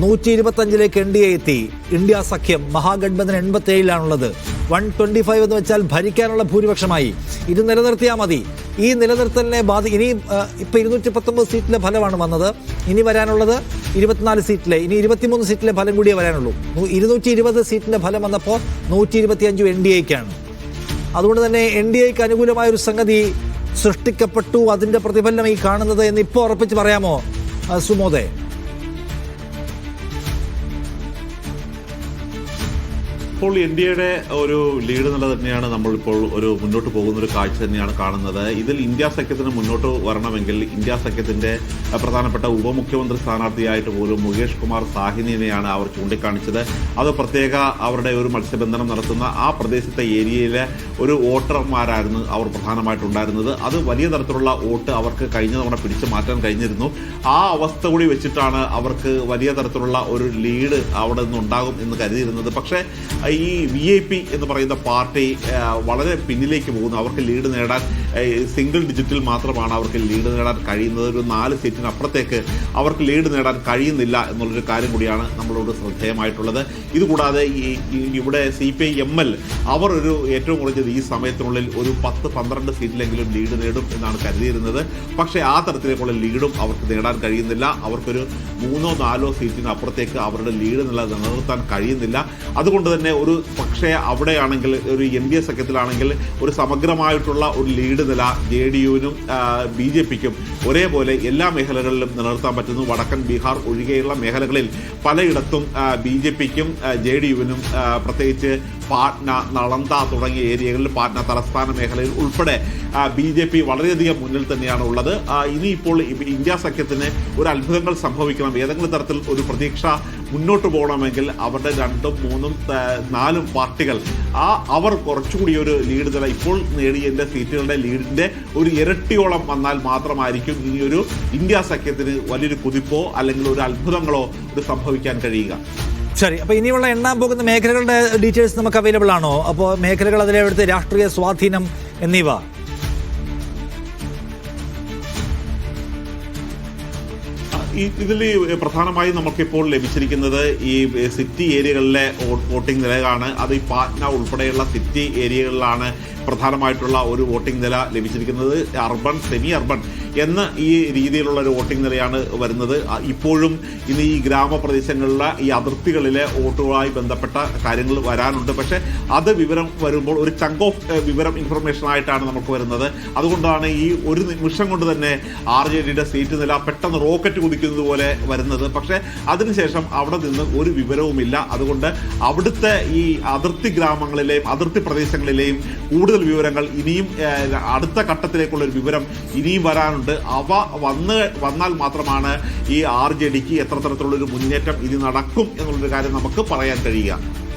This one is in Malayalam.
നൂറ്റി ഇരുപത്തഞ്ചിലേക്ക് എൻ ഡി എ എത്തി. ഇന്ത്യ സഖ്യം മഹാഗഡ്ബന്ധൻ എൺപത്തി ഏഴിലാണുള്ളത് വൺ ട്വന്റി ഫൈവ് എന്ന് വെച്ചാൽ ഭരിക്കാനുള്ള ഭൂരിപക്ഷമായി. ഇത് നിലനിർത്തിയാൽ മതി. ഈ നിലനിർത്തലിനെ ബാധി ഇനി ആ, ഇപ്പൊ ഇരുന്നൂറ്റി പത്തൊമ്പത് സീറ്റിലെ ഫലമാണ് വന്നത്. ഇനി വരാനുള്ളത് ഇരുപത്തിനാല് സീറ്റിലെ ഇനി ഇരുപത്തിമൂന്ന് സീറ്റിലെ ഫലം കൂടിയേ വരാനുള്ളൂ. ഇരുന്നൂറ്റി ഇരുപത് സീറ്റിന്റെ ഫലം വന്നപ്പോൾ നൂറ്റി ഇരുപത്തിയഞ്ചും എൻ ഡി എക്കാണ് അതുകൊണ്ട് തന്നെ എൻ ഡി എക്ക് അനുകൂലമായ ഒരു സംഗതി സൃഷ്ടിക്കപ്പെട്ടു. അതിന്റെ പ്രതിഫലനം ഈ കാണുന്നത് എന്ന് ഇപ്പോൾ ഉറപ്പിച്ച് പറയാമോ? സുമോദേ? ഇപ്പോൾ ഇന്ത്യയുടെ ഒരു ലീഡ് എന്നുള്ളത് തന്നെയാണ് നമ്മളിപ്പോൾ ഒരു മുന്നോട്ട് പോകുന്ന ഒരു കാഴ്ച തന്നെയാണ് കാണുന്നത്. ഇതിൽ ഇന്ത്യ സഖ്യത്തിന് മുന്നോട്ട് വരണമെങ്കിൽ ഇന്ത്യ സഖ്യത്തിന്റെ പ്രധാനപ്പെട്ട ഉപമുഖ്യമന്ത്രി സ്ഥാനാർത്ഥിയായിട്ട് പോലും മുകേഷ് കുമാർ സാഹിനിനെയാണ് അവർ ചൂണ്ടിക്കാണിച്ചത്. അത് പ്രത്യേക അവരുടെ ഒരു മത്സ്യബന്ധനം നടത്തുന്ന ആ പ്രദേശത്തെ ഏരിയയിലെ ഒരു വോട്ടർമാരായിരുന്നു അവർ പ്രധാനമായിട്ടുണ്ടായിരുന്നത്. അത് വലിയ തരത്തിലുള്ള വോട്ട് അവർക്ക് കഴിഞ്ഞ തവണ പിടിച്ചു മാറ്റാൻ കഴിഞ്ഞിരുന്നു. ആ അവസ്ഥ കൂടി വെച്ചിട്ടാണ് അവർക്ക് വലിയ തരത്തിലുള്ള ഒരു ലീഡ് അവിടെ നിന്ന് ഉണ്ടാകും എന്ന് കരുതിയിരുന്നത്. പക്ഷേ ഈ വി ഐ പി എന്ന് പറയുന്ന പാർട്ടി വളരെ പിന്നിലേക്ക് പോകുന്നു. അവർക്ക് ലീഡ് നേടാൻ സിംഗിൾ ഡിജിറ്റിൽ മാത്രമാണ് അവർക്ക് ലീഡ് നേടാൻ കഴിയുന്നത്. ഒരു നാല് സീറ്റിന് അപ്പുറത്തേക്ക് അവർക്ക് ലീഡ് നേടാൻ കഴിയുന്നില്ല എന്നുള്ളൊരു കാര്യം കൂടിയാണ് നമ്മളോട് ശ്രദ്ധേയമായിട്ടുള്ളത്. ഇതുകൂടാതെ ഈ ഇവിടെ C P I M L അവർ ഒരു ഏറ്റവും കുറഞ്ഞത് ഈ സമയത്തിനുള്ളിൽ ഒരു പത്ത് പന്ത്രണ്ട് സീറ്റിലെങ്കിലും ലീഡ് നേടും എന്നാണ് കരുതിയിരുന്നത്. പക്ഷേ ആ തരത്തിലേക്കുള്ള ലീഡും അവർക്ക് നേടാൻ കഴിയുന്നില്ല. അവർക്കൊരു മൂന്നോ നാലോ സീറ്റിന് അപ്പുറത്തേക്ക് അവരുടെ ലീഡ് നില നിലനിർത്താൻ കഴിയുന്നില്ല. അതുകൊണ്ട് തന്നെ ഒരു പക്ഷേ അവിടെയാണെങ്കിൽ ഒരു എൻ ഡി എ സഖ്യത്തിലാണെങ്കിൽ ഒരു സമഗ്രമായിട്ടുള്ള ഒരു ലീഡ് നില ജെ ഡി യുവിനും ബി ജെ പിക്കും ഒരേപോലെ എല്ലാ മേഖലകളിലും നിലനിർത്താൻ പറ്റുന്നു. വടക്കൻ ബീഹാർ ഒഴികെയുള്ള മേഖലകളിൽ പലയിടത്തും ബി ജെ പിക്കും ജെ ഡി യുവിനും പ്രത്യേകിച്ച് പാട്ന നളന്ത തുടങ്ങിയ ഏരിയകളിൽ പാട്ന തലസ്ഥാന മേഖലയിൽ ഉൾപ്പെടെ ബി ജെ പി വളരെയധികം മുന്നിൽ തന്നെയാണ് ഉള്ളത്. ഇനിയിപ്പോൾ ഇന്ത്യ സഖ്യത്തിന് ഒരു അത്ഭുതങ്ങൾ സംഭവിക്കണം. ഏതെങ്കിലും തരത്തിൽ ഒരു പ്രതീക്ഷ മുന്നോട്ട് പോകണമെങ്കിൽ അവരുടെ രണ്ടും മൂന്നും നാലും പാർട്ടികൾ ആ അവർ കുറച്ചുകൂടി ഒരു ലീഡ് തല ഇപ്പോൾ നേടിയതിന്റെ സീറ്റുകളുടെ ലീഡിന്റെ ഒരു ഇരട്ടിയോളം വന്നാൽ മാത്രമായിരിക്കും ഇനിയൊരു ഇന്ത്യ സഖ്യത്തിന് വലിയൊരു കുതിപ്പോ അല്ലെങ്കിൽ ഒരു അത്ഭുതങ്ങളോ ഇത് സംഭവിക്കാൻ കഴിയുക. ശരി അപ്പൊ ഇനിയുള്ള എണ്ണാൻ പോകുന്ന മേഖലകളുടെ ഡീറ്റെയിൽസ് നമുക്ക് അവൈലബിൾ ആണോ? അപ്പോൾ മേഖലകൾ അതിലെടുത്ത് രാഷ്ട്രീയ സ്വാധീനം എന്നിവ. ഇതിൽ പ്രധാനമായും നമുക്കിപ്പോൾ ലഭിച്ചിരിക്കുന്നത് ഈ സിറ്റി ഏരിയകളിലെ വോട്ടിംഗ് നിലയാണ്. അത് ഈ പാറ്റ്ന ഉൾപ്പെടെയുള്ള സിറ്റി ഏരിയകളിലാണ് പ്രധാനമായിട്ടുള്ള ഒരു വോട്ടിംഗ് നില ലഭിച്ചിരിക്കുന്നത്. അർബൻ സെമി അർബൻ എന്ന ഈ രീതിയിലുള്ള ഒരു വോട്ടിംഗ് നിലയാണ് വരുന്നത്. ഇപ്പോഴും ഇന്ന് ഈ ഗ്രാമപ്രദേശങ്ങളിലെ ഈ അതിർത്തികളിലെ വോട്ടുകളുമായി ബന്ധപ്പെട്ട കാര്യങ്ങൾ വരാനുണ്ട്. പക്ഷേ അത് വിവരം വരുമ്പോൾ ഒരു ചങ്ക് ഓഫ് വിവരം ഇൻഫർമേഷൻ ആയിട്ടാണ് നമുക്ക് വരുന്നത്. അതുകൊണ്ടാണ് ഈ ഒരു നിമിഷം കൊണ്ട് തന്നെ ആർ ജെ ഡിയുടെ സീറ്റ് നില പെട്ടെന്ന് റോക്കറ്റ് കുതിക്കുന്നത് പോലെ വരുന്നത്. പക്ഷേ അതിനുശേഷം അവിടെ നിന്ന് ഒരു വിവരവുമില്ല. അതുകൊണ്ട് അവിടുത്തെ ഈ അതിർത്തി ഗ്രാമങ്ങളിലെയും അതിർത്തി പ്രദേശങ്ങളിലെയും കൂടുതൽ വിവരങ്ങൾ ഇനിയും അടുത്ത ഘട്ടത്തിലേക്കുള്ള ഒരു വിവരം ഇനിയും വരാനുണ്ട്. അവ വന്ന് വന്നാൽ മാത്രമാണ് ഈ ആർ ജെ ഡിക്ക് എത്ര തരത്തിലുള്ള ഒരു മുന്നേറ്റം ഇനി നടക്കും എന്നുള്ളൊരു കാര്യം നമുക്ക് പറയാൻ കഴിയുക.